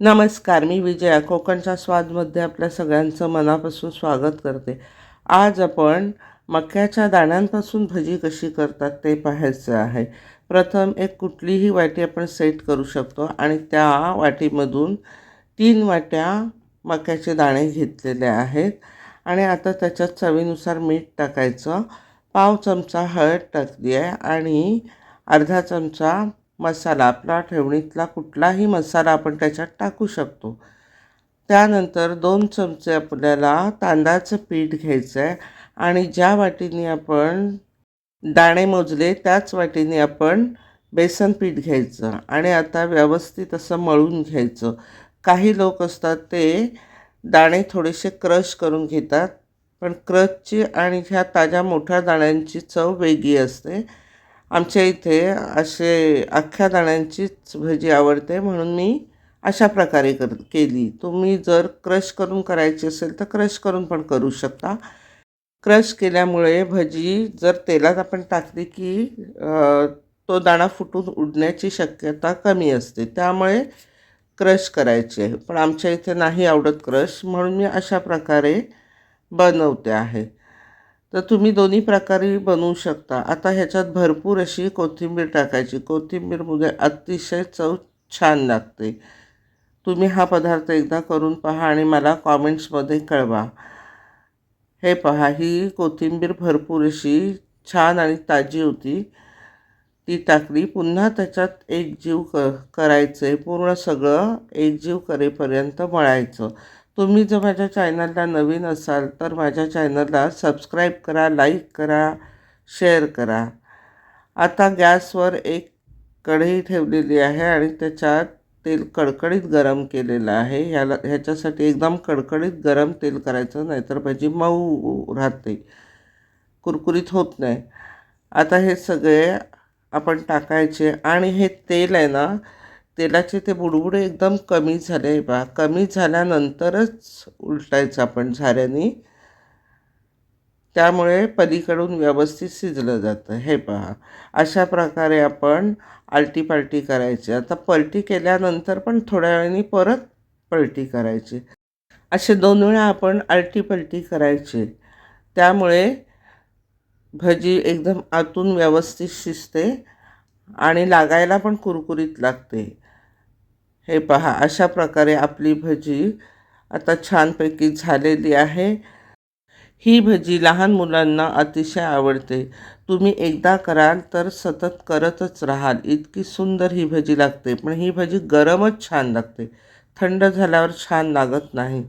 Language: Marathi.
नमस्कार मी विजया. कोकणच्या स्वादमध्ये आपल्या सगळ्यांचं मनापासून स्वागत करते. आज आपण मक्याच्या दाण्यांपासून भजी कशी करतात ते पाहायचं आहे. प्रथम एक कुठलीही वाटी आपण सेट करू शकतो आणि त्या वाटीमधून तीन वाट्या मक्याचे दाणे घेतलेले आहेत. आणि आता त्याच्यात चवीनुसार मीठ टाकायचं. पाव चमचा हळद टाकली आहे आणि अर्धा चमचा मसाला आपला ठेवणीतला कुठलाही मसाला आपण त्याच्यात टाकू शकतो. त्यानंतर दोन चमचे आपल्याला तांदळाचं पीठ घ्यायचं आहे आणि ज्या वाटीने आपण दाणे मोजले त्याच वाटीने आपण बेसन पीठ घ्यायचं आणि आता व्यवस्थित असं मळून घ्यायचं. काही लोक असतात ते दाणे थोडेसे क्रश करून घेतात पण क्रशची आणि ह्या ताज्या मोठ्या दाण्यांची चव वेगळी असते. आमच्या इथे असे अख्ख्या दाण्यांचीच भजी आवडते म्हणून मी अशा प्रकारे कर केली. तुम्ही जर क्रश करून करायची असेल तर क्रश करून पण करू शकता. क्रश केल्यामुळे भजी जर तेलात आपण टाकली की तो दाणा फुटून उडण्याची शक्यता कमी असते. त्यामुळे क्रश करायची आहे. पण आमच्या इथे नाही आवडत क्रश म्हणून मी अशा प्रकारे बनवते आहे. तर तुम्ही दोन्ही प्रकारे बनवू शकता. आता ह्याच्यात भरपूर अशी कोथिंबीर टाकायची. कोथिंबीरमुळे अतिशय चव छान लागते. तुम्ही हा पदार्थ एकदा करून पहा आणि मला कॉमेंट्समध्ये कळवा. हे पहा ही कोथिंबीर भरपूर अशी छान आणि ताजी होती. ती टाकली. पुन्हा त्याच्यात एकजीव क करायचं. आहे पूर्ण सगळं एकजीव करेपर्यंत मळायचं. तुम्ही जर माझ्या चॅनलला नवीन असाल तर माझ्या चॅनलला सबस्क्राईब करा लाईक करा शेअर करा. आता गॅसवर एक कढई ठेवलेली आहे आणि त्याच्यात तेल कडकडीत गरम केलेलं आहे. ह्याला ह्याच्यासाठी एकदम कडकडीत गरम तेल करायचं नाहीतर भाजी मऊ राहते. कुरकुरीत होत नाही. आता हे सगळे आपण टाकायचे आणि हे तेल आहे ना तेलाचे ते बुडबुडे एकदम कमी झाले बा. कमी झाल्यानंतरच उलटायचं आपण झाऱ्याने त्यामुळे पलीकडून व्यवस्थित शिजलं जातं. हे पहा. अशा प्रकारे आपण आलटी पालटी करायची. आता पलटी केल्यानंतर पण थोड्या वेळाने परत पलटी करायची. असे दोन वेळा आपण आलटी पलटी करायची. त्यामुळे भजी एकदम आतून व्यवस्थित शिजते आणि लागायला पण कुरकुरीत लागते. हे पहा अशा प्रकारे आपली भजी आता छानपैकी झालेली आहे. ही भजी लहान मुलांना अतिशय आवडते. तुम्ही एकदा कराल तर सतत करतच राहाल. इतकी सुंदर ही भजी लागते. पण ही भजी गरमच छान लागते. थंड झाल्यावर छान लागत नाही.